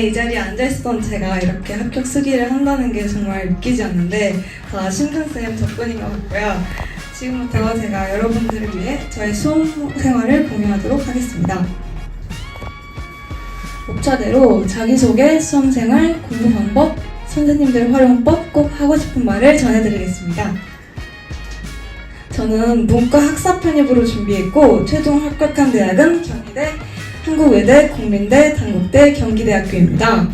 이 자리에 앉아있었던 제가 이렇게 합격 쓰기를 한다는 게 정말 믿기지 않는데 다 신근쌤 덕분인 것 같고요. 지금부터 제가 여러분들을 위해 저의 수험 생활을 공유하도록 하겠습니다. 목차대로 자기소개, 수험생활, 공부 방법, 선생님들 활용법 꼭 하고 싶은 말을 전해드리겠습니다. 저는 문과 학사 편입으로 준비했고 최종 합격한 대학은 경희대, 한국외대, 국민대, 단국대, 경기대학교입니다.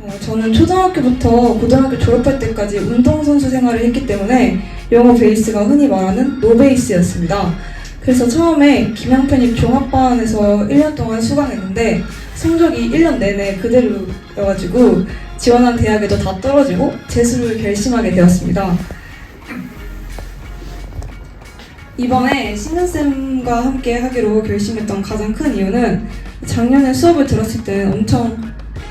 어, 저는 초등학교부터 고등학교 졸업할 때까지 운동선수 생활을 했기 때문에 영어 베이스가 흔히 말하는 노베이스였습니다. 그래서 처음에 김양편입 종합반에서 1년 동안 수강했는데 성적이 1년 내내 그대로여가지고 지원한 대학에도 다 떨어지고 재수를 결심하게 되었습니다. 이번에 신근쌤과 함께 하기로 결심했던 가장 큰 이유는 작년에 수업을 들었을 때 엄청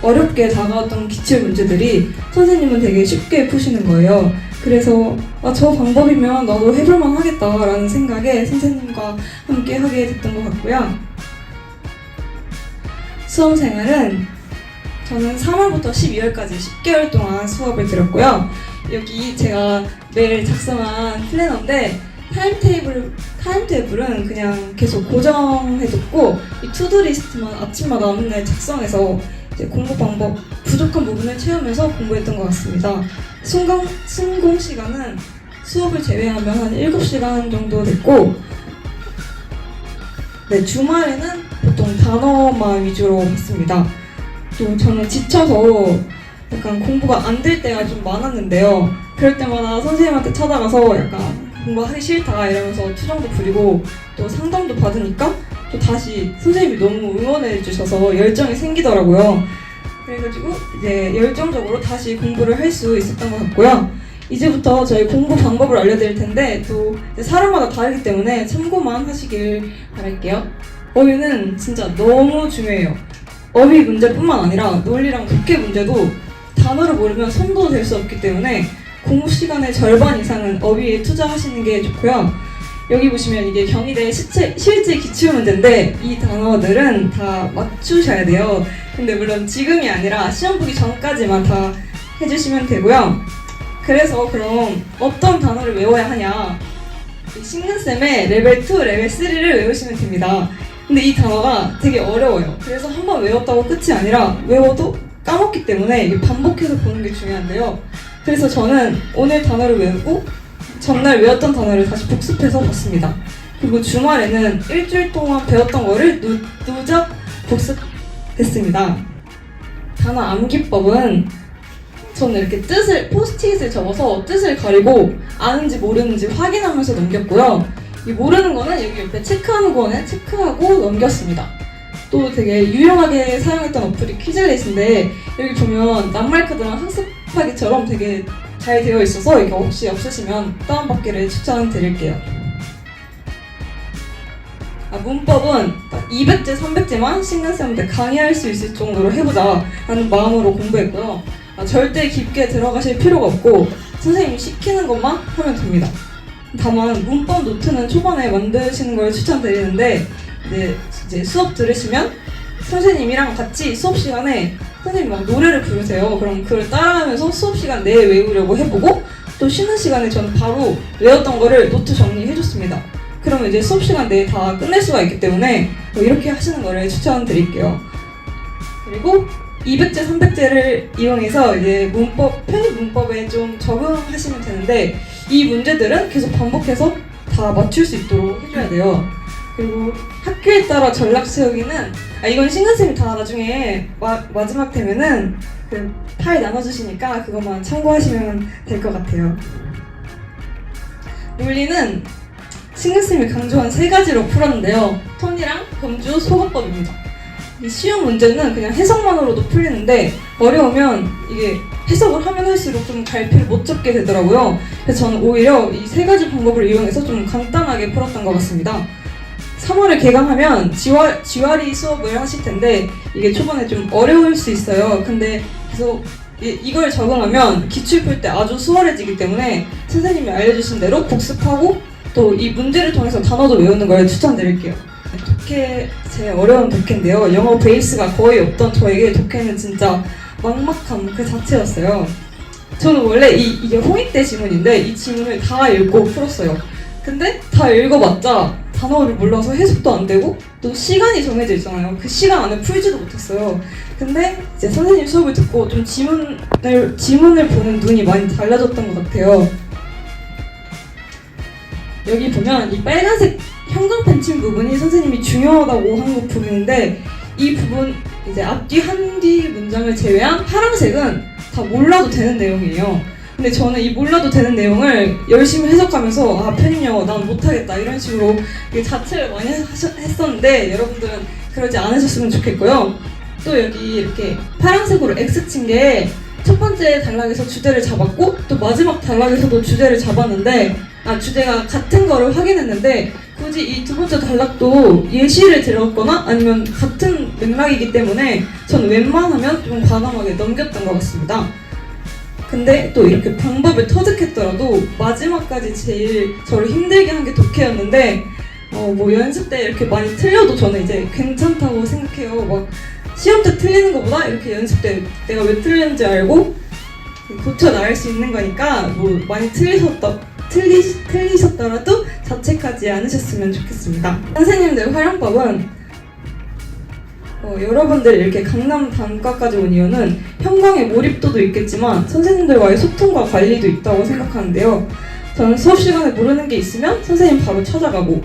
어렵게 다가왔던 기출 문제들이 선생님은 되게 쉽게 푸시는 거예요. 그래서 아, 저 방법이면 나도 해볼만 하겠다라는 생각에 선생님과 함께 하게 됐던 것 같고요. 수험 생활은 저는 3월부터 12월까지 10개월 동안 수업을 들었고요. 여기 제가 매일 작성한 플래너인데 타임테이블, 타임테이블은 그냥 계속 고정해뒀고 이 투두리스트만 아침마다 맨날 작성해서 공부 방법 부족한 부분을 채우면서 공부했던 것 같습니다. 순공, 순공 시간은 수업을 제외하면 한 7시간 정도 됐고 네, 주말에는 보통 단어만 위주로 했습니다. 또 저는 지쳐서 약간 공부가 안 될 때가 좀 많았는데요. 그럴 때마다 선생님한테 찾아가서 약간 공부하기 싫다 이러면서 투정도 부리고 또 상담도 받으니까 또 다시 선생님이 너무 응원해 주셔서 열정이 생기더라고요. 그래가지고 이제 열정적으로 다시 공부를 할 수 있었던 것 같고요. 이제부터 저희 공부 방법을 알려드릴 텐데 또 사람마다 다르기 때문에 참고만 하시길 바랄게요. 어휘는 진짜 너무 중요해요. 어휘 문제뿐만 아니라 논리랑 독해 문제도 단어를 모르면 손도 댈수 없기 때문에 공부 시간의 절반 이상은 어휘에 투자하시는 게 좋고요. 여기 보시면 이게 경희대 실제, 실제 기출 문제인데 이 단어들은 다 맞추셔야 돼요. 근데 물론 지금이 아니라 시험 보기 전까지만 다 해주시면 되고요. 그래서 그럼 어떤 단어를 외워야 하냐? 이 신근쌤의 레벨 2, 레벨 3를 외우시면 됩니다. 근데 이 단어가 되게 어려워요. 그래서 한 번 외웠다고 끝이 아니라 외워도 까먹기 때문에 반복해서 보는 게 중요한데요. 그래서 저는 오늘 단어를 외우고 전날 외웠던 단어를 다시 복습해서 봤습니다. 그리고 주말에는 일주일 동안 배웠던 거를 누, 누적 복습했습니다. 단어 암기법은 저는 이렇게 뜻을 포스트잇을 적어서 뜻을 가리고 아는지 모르는지 확인하면서 넘겼고요. 이 모르는 거는 여기 옆에 체크하는 거는 체크하고 넘겼습니다. 또 되게 유용하게 사용했던 어플이 퀴즈레이스인데 여기 보면 낱말카드랑 학습 하기처럼 되게 잘 되어 있어서 이게 혹시 없으시면 다운받기를 추천드릴게요. 아, 문법은 200제, 300제만 신근쌤한테 강의할 수 있을 정도로 해보자 라는 마음으로 공부했고요. 아, 절대 깊게 들어가실 필요가 없고 선생님이 시키는 것만 하면 됩니다. 다만 문법 노트는 초반에 만드시는 걸 추천드리는데 이제 수업 들으시면 선생님이랑 같이 수업 시간에 선생님 막 노래를 부르세요. 그럼 그걸 따라하면서 수업 시간 내에 외우려고 해보고 또 쉬는 시간에 저는 바로 외웠던 거를 노트 정리해줬습니다. 그러면 이제 수업 시간 내에 다 끝낼 수가 있기 때문에 뭐 이렇게 하시는 거를 추천드릴게요. 그리고 200제, 300제를 이용해서 이제 문법, 편입 문법에 좀 적응하시면 되는데 이 문제들은 계속 반복해서 다 맞출 수 있도록 해줘야 돼요. 그리고 학교에 따라 전략 세우기는 아 이건 신근쌤이 다 나중에 마, 마지막 되면은 그 파일 나눠주시니까 그것만 참고하시면 될 것 같아요. 논리는 신근쌤이 강조한 세 가지로 풀었는데요. 톤이랑 검주, 소거법입니다. 이 쉬운 문제는 그냥 해석만으로도 풀리는데 어려우면 이게 해석을 하면 할수록 좀 갈피를 못 잡게 되더라고요. 그래서 저는 오히려 이 세 가지 방법을 이용해서 좀 간단하게 풀었던 것 같습니다. 3월을 개강하면 지월, 지와리 수업을 하실 텐데 이게 초반에 좀 어려울 수 있어요. 근데 계속 이, 이걸 적응하면 기출 풀 때 아주 수월해지기 때문에 선생님이 알려주신 대로 복습하고 또 이 문제를 통해서 단어도 외우는 걸 추천드릴게요. 독해 제일 어려운 독해인데요. 영어 베이스가 거의 없던 저에게 독해는 진짜 막막함 그 자체였어요. 저는 원래 이, 이게 홍익대 지문인데 이 지문을 다 읽고 풀었어요. 근데 다 읽어봤자 단어를 몰라서 해석도 안 되고 또 시간이 정해져 있잖아요. 그 시간 안에 풀지도 못했어요. 근데 이제 선생님 수업을 듣고 좀 지문을 지문을 보는 눈이 많이 달라졌던 것 같아요. 여기 보면 이 빨간색 형광 펜 친 부분이 선생님이 중요하다고 한 부분인데 이 부분 이제 앞뒤 한 뒤 문장을 제외한 파란색은 다 몰라도 되는 내용이에요. 근데 저는 이 몰라도 되는 내용을 열심히 해석하면서 아 편입 영어 난 못하겠다 이런 식으로 이게 자체를 많이 하셨- 했었는데 여러분들은 그러지 않으셨으면 좋겠고요. 또 여기 이렇게 파란색으로 X 친 게 첫 번째 단락에서 주제를 잡았고 또 마지막 단락에서도 주제를 잡았는데 아 주제가 같은 거를 확인했는데 굳이 이 두 번째 단락도 예시를 들었거나 아니면 같은 맥락이기 때문에 저는 웬만하면 좀 과감하게 넘겼던 것 같습니다. 근데 또 이렇게 방법을 터득했더라도 마지막까지 제일 저를 힘들게 한 게 독해였는데 어 뭐 연습 때 이렇게 많이 틀려도 저는 이제 괜찮다고 생각해요. 막 시험 때 틀리는 것보다 이렇게 연습 때 내가 왜 틀렸는지 알고 고쳐 나갈 수 있는 거니까 뭐 많이 틀리셨다 틀리, 틀리셨더라도 자책하지 않으셨으면 좋겠습니다. 선생님들 활용법은 어, 여러분들 이렇게 강남 단과까지 온 이유는 현강의 몰입도도 있겠지만 선생님들과의 소통과 관리도 있다고 생각하는데요. 저는 수업 시간에 모르는 게 있으면 선생님 바로 찾아가고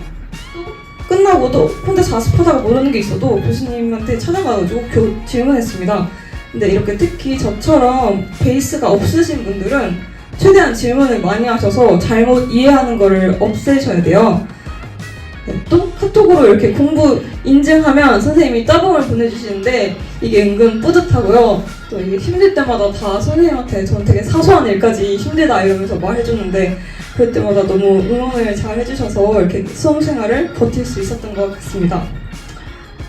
또 끝나고도 혼자 자습하다가 모르는 게 있어도 교수님한테 찾아가가지고 교, 질문했습니다. 근데 이렇게 특히 저처럼 베이스가 없으신 분들은 최대한 질문을 많이 하셔서 잘못 이해하는 거를 없애셔야 돼요. 카톡으로 이렇게 공부 인증하면 선생님이 따봉을 보내주시는데 이게 은근 뿌듯하고요. 또 이게 힘들 때마다 다 선생님한테 저는 되게 사소한 일까지 힘들다 이러면서 말해줬는데 그럴 때마다 너무 응원을 잘 해주셔서 이렇게 수험 생활을 버틸 수 있었던 것 같습니다.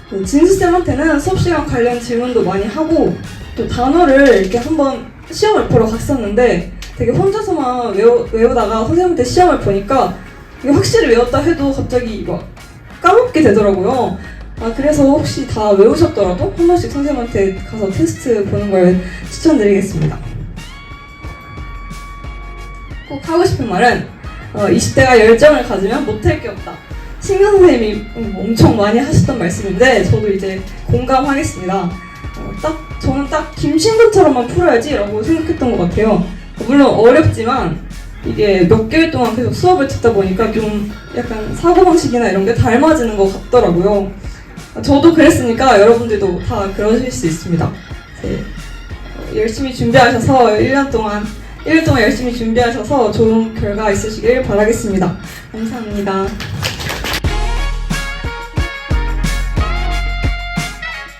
그 진수쌤한테는 수업 시간 관련 질문도 많이 하고 또 단어를 이렇게 한번 시험을 보러 갔었는데 되게 혼자서만 외우, 외우다가 선생님한테 시험을 보니까 확실히 외웠다 해도 갑자기 막 까먹게 되더라고요. 아, 그래서 혹시 다 외우셨더라도 한 번씩 선생님한테 가서 테스트 보는 걸 추천드리겠습니다. 꼭 하고 싶은 말은 어, 20대가 열정을 가지면 못할 게 없다. 신경 선생님이 음, 엄청 많이 하셨던 말씀인데 저도 이제 공감하겠습니다. 어, 딱 저는 딱 김신구처럼만 풀어야지라고 생각했던 것 같아요. 물론 어렵지만 이게 몇 개월 동안 계속 수업을 듣다 보니까 좀 약간 사고방식이나 이런 게 닮아지는 것 같더라고요. 저도 그랬으니까 여러분들도 다 그러실 수 있습니다. 이제 어, 열심히 준비하셔서 1년 동안 1년 동안 열심히 준비하셔서 좋은 결과 있으시길 바라겠습니다. 감사합니다.